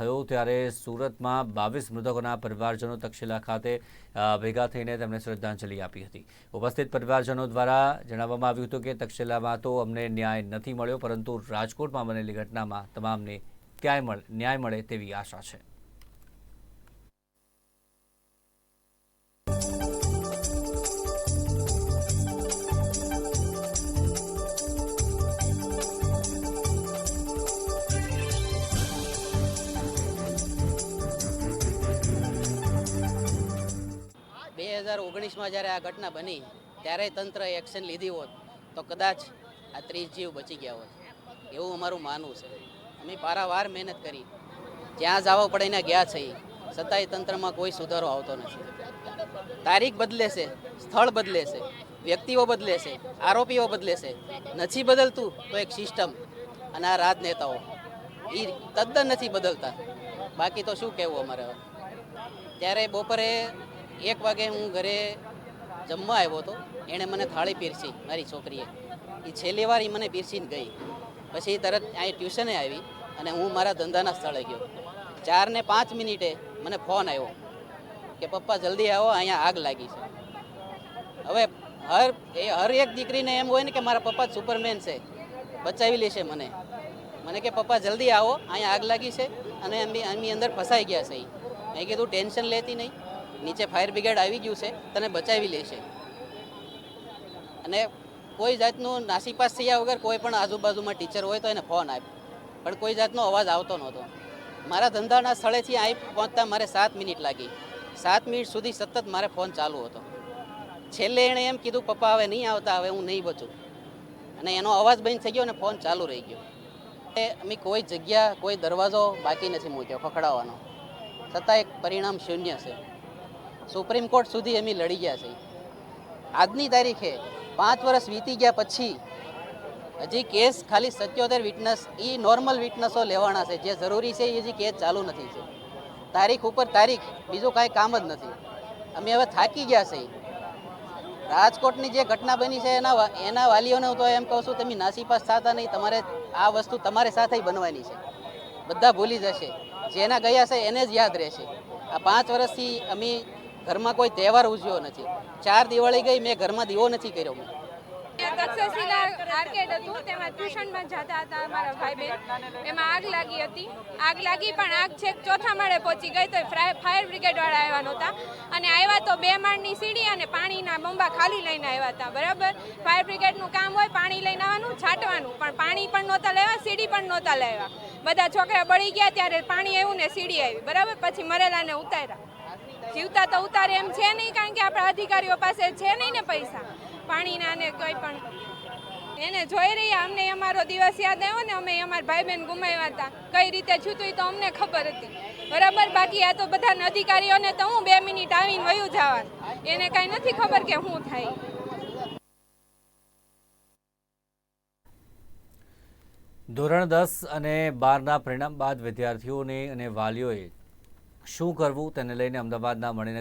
થયો ત્યારે સુરતમાં બાવીસ મૃતકોના પરિવારજનો તક્ષશિલા ખાતે ભેગા થઈને તેમને શ્રદ્ધાંજલિ આપી હતી. ઉપસ્થિત પરિવારજનો દ્વારા જણાવવામાં આવ્યું હતું કે તક્ષશિલામાં તો અમને ન્યાય નથી મળ્યો, પરંતુ રાજકોટમાં બનેલી ઘટનામાં તમામને ક્યાંય ન્યાય મળે તેવી આશા છે. હજાર ઓગણીસમાં જ્યારે આ ઘટના બની, ત્યારે તંત્રએ એક્શન લીધી હોત, તો કદાચ આ ત્રીસ જીવ બચી ગયા હોત. એવું અમારું માનવું છે. અમે પારાવાર મહેનત કરી. જ્યાં જવા પડે એને ગયા છે. ઈ. છતાંય તંત્રમાં કોઈ સુધારો આવતો નથી. તારીખ બદલે છે, સ્થળ બદલે છે, વ્યક્તિઓ બદલે છે, આરોપીઓ બદલે છે. નથી બદલતું તો એક સિસ્ટમ અને આ રાજનેતાઓ. એ તદ્દન નથી બદલતા. બાકી તો શું કહેવું અમારે ત્યારે બપોરે એક વાગે હું ઘરે જમવા આવ્યો હતો. એણે મને થાળી પીરસી, મારી છોકરીએ. એ છેલ્લી વાર એ મને પીરસીને ગઈ. પછી તરત અહીં ટ્યુશને આવી અને હું મારા ધંધાના સ્થળે ગયો. ચાર ને પાંચ મિનિટે મને ફોન આવ્યો કે, પપ્પા, જલ્દી આવો, અહીંયા આગ લાગી છે. હવે હર, એ હર એક દીકરીને એમ હોય ને કે, મારા પપ્પા સુપરમેન છે. બચાવી લેશે મને. મને કે, પપ્પા, જલ્દી આવો, અહીંયા આગ લાગી છે અને એમની એમની અંદર ફસાઈ ગયા છે એ મેં કીધું, ટેન્શન લેતી નહીં. નીચે ફાયર બ્રિગેડ આવી ગયું છે, તને બચાવી લેશે. અને કોઈ જાતનું નાસીપાસ થયા વગર કોઈ પણ આજુબાજુમાં ટીચર હોય તો એને ફોન આપ. પણ કોઈ જાતનો અવાજ આવતો નહોતો. મારા ધંધાના સ્થળેથી અહીં પહોંચતા મારે સાત મિનિટ લાગી. સાત મિનિટ સુધી સતત મારે ફોન ચાલુ હતો. છેલ્લે એણે એમ કીધું, પપ્પા, હવે નહીં આવતા, હવે હું નહીં બચું. અને એનો અવાજ બંધ થઈ ગયો અને ફોન ચાલુ રહી ગયો. એ અમે કોઈ જગ્યા, કોઈ દરવાજો બાકી નથી મૂક્યો ખખડાવવાનો છતાં એક પરિણામ શૂન્ય છે. સુપ્રીમ કોર્ટ સુધી અમે લડી ગયા છે. આજની તારીખે પાંચ વર્ષ વીતી ગયા પછી હજી કેસ ખાલી સત્યોતેર વિટનસ એ નોર્મલ વિટનસો લેવાના છે. જે જરૂરી છે એ હજી કેસ ચાલુ નથી છે. તારીખ ઉપર તારીખ, બીજું કાંઈ કામ જ નથી. અમે હવે થાકી ગયા છે. રાજકોટની જે ઘટના બની છે એના એના વાલીઓને હું તો એમ કહું છું, તમે નાસીપાસ થતા નહીં, તમારે આ વસ્તુ તમારે સાથે બનવાની છે. બધા ભૂલી જશે. જેના ગયા છે એને જ યાદ રહેશે. આ પાંચ વર્ષથી અમે ઘરમાં કોઈ તહેવાર ઉજવ્યો નથી. ચાર દિવાળી ગઈ, મેં ઘરમાં દીવો નથી કર્યો. તક્ષશિલા આર્કેડ હતું, તેમાં ટ્યુશનમાં જતા હતા મારા ભાઈ બેન. એમાં આગ લાગી હતી. આગ લાગી પણ આગ છેક ચોથા માળે પહોંચી ગઈ તો ફાયર બ્રિગેડવાળા આવ્યા નહોતા. અને આવ્યા તો બે માળની સીડી અને પાણીના બંબા ખાલી લઈને આવ્યા હતા. બરાબર? ફાયર બ્રિગેડનું કામ હોય પાણી લઈને આવવાનું, છાંટવાનું. પણ પાણી પણ નહોતા લેવા, સીડી પણ નહોતા લેવા. બધા છોકરા બળી ગયા ત્યારે પાણી આવ્યું ને સીડી આવી. બરાબર? પછી મરેલાને ઉતાર્યા. જીવતા તો ઉતારે એમ છે નહીં, કારણ કે આપણા અધિકારીઓ પાસે છે નહીં ને પૈસા. પાણીના ને કોઈ પણ. એને જોઈ રહ્યા, અમને અમારો દિવસ યાદ આવ્યો ને અમે અમારા ભાઈ બહેન ગુમાવ્યા હતા. કઈ રીતે છૂતું તો અમને ખબર હતી. બરાબર, બાકી આ તો બધા અધિકારીઓને તો હું બે મિનિટ આવીને વયું જવા એને કાંઈ નથી ખબર કે શું થાય. ધોરણ દસ અને બારના પરિણામ બાદ વિદ્યાર્થીઓને અને વાલીઓએ શું કરવું તેને લઈને અમદાવાદના મણિનગર